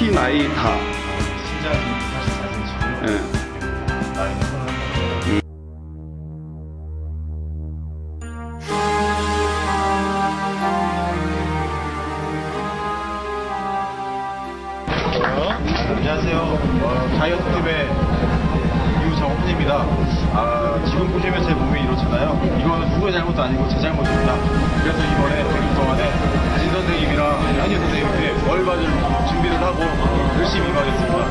키, 나이 다. 신장이 84cm고 예. 나이는 서른 안녕하세요. 어, 다이어트팀의 유정훈입니다. 아, 지금 보시면 제 몸이 이렇잖아요. 이거는 누구의 잘못도 아니고 제 잘못입니다. 그래서 이번에 100일 동안에 진 선생님이랑 한희 선생님께 월반을 준비를 하고 열심히 임하겠습니다.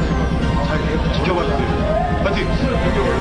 잘 지켜봐 주세요. 파이팅!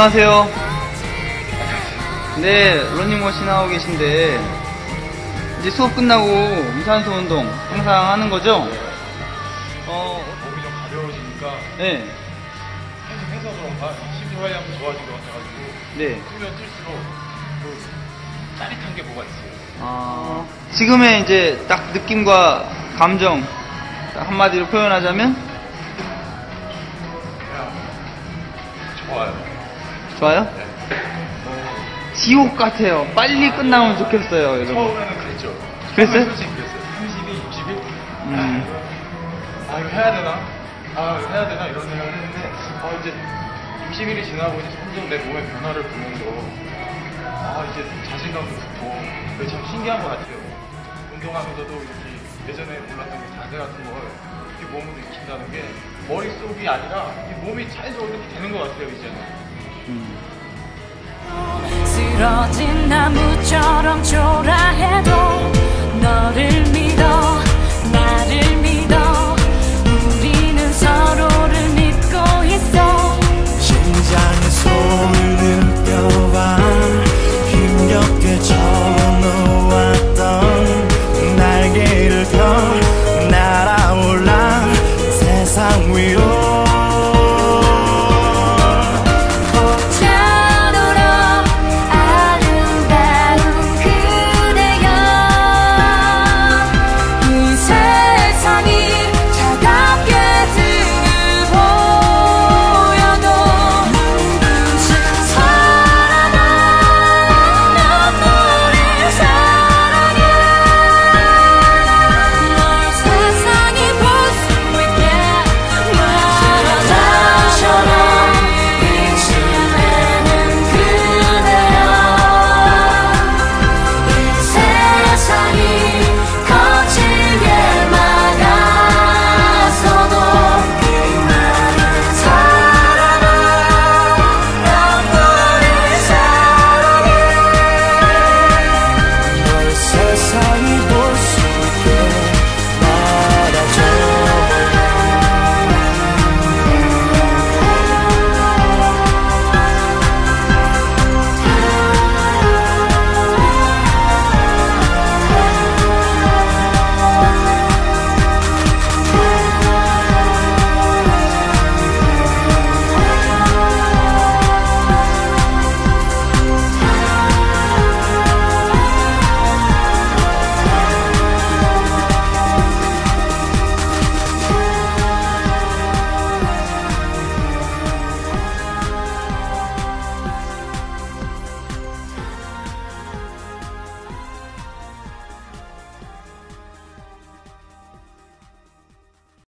안녕하세요. 네, 러닝머신 하고 계신데, 이제 수업 끝나고 유산소 운동 항상 하는 거죠? 어, 몸이 좀 가벼워지니까 네, 계속 해서 그런가 심리 활량도 좋아진 것 같아가지고 네. 뛰면 뛸수록 그 짜릿한 게 뭐가 있어요. 아, 지금의 이제 딱 느낌과 감정, 딱 한마디로 표현하자면, 좋아요? 네. 지옥 같아요. 빨리 끝나면 좋겠어요, 여러분. 처음에는 그랬죠. 그랬어요? 솔직히 그랬어요. 32, 60일? 음. 아, 이거 해야 되나? 아, 이거 해야 되나? 이런 생각을 했는데, 어, 이제 60일이 지나고 이제 점점 내 몸의 변화를 보면서, 아, 이제 자신감도 붙고, 그게 참 신기한 것 같아요. 운동하면서도 이렇게 예전에 몰랐던 그 자세 같은 걸 이렇게 몸으로 익힌다는 게 머릿속이 아니라 이 몸이 이렇게 되는 것 같아요, 이제는. 쓰러진 나무처럼 초라해도 너를 믿어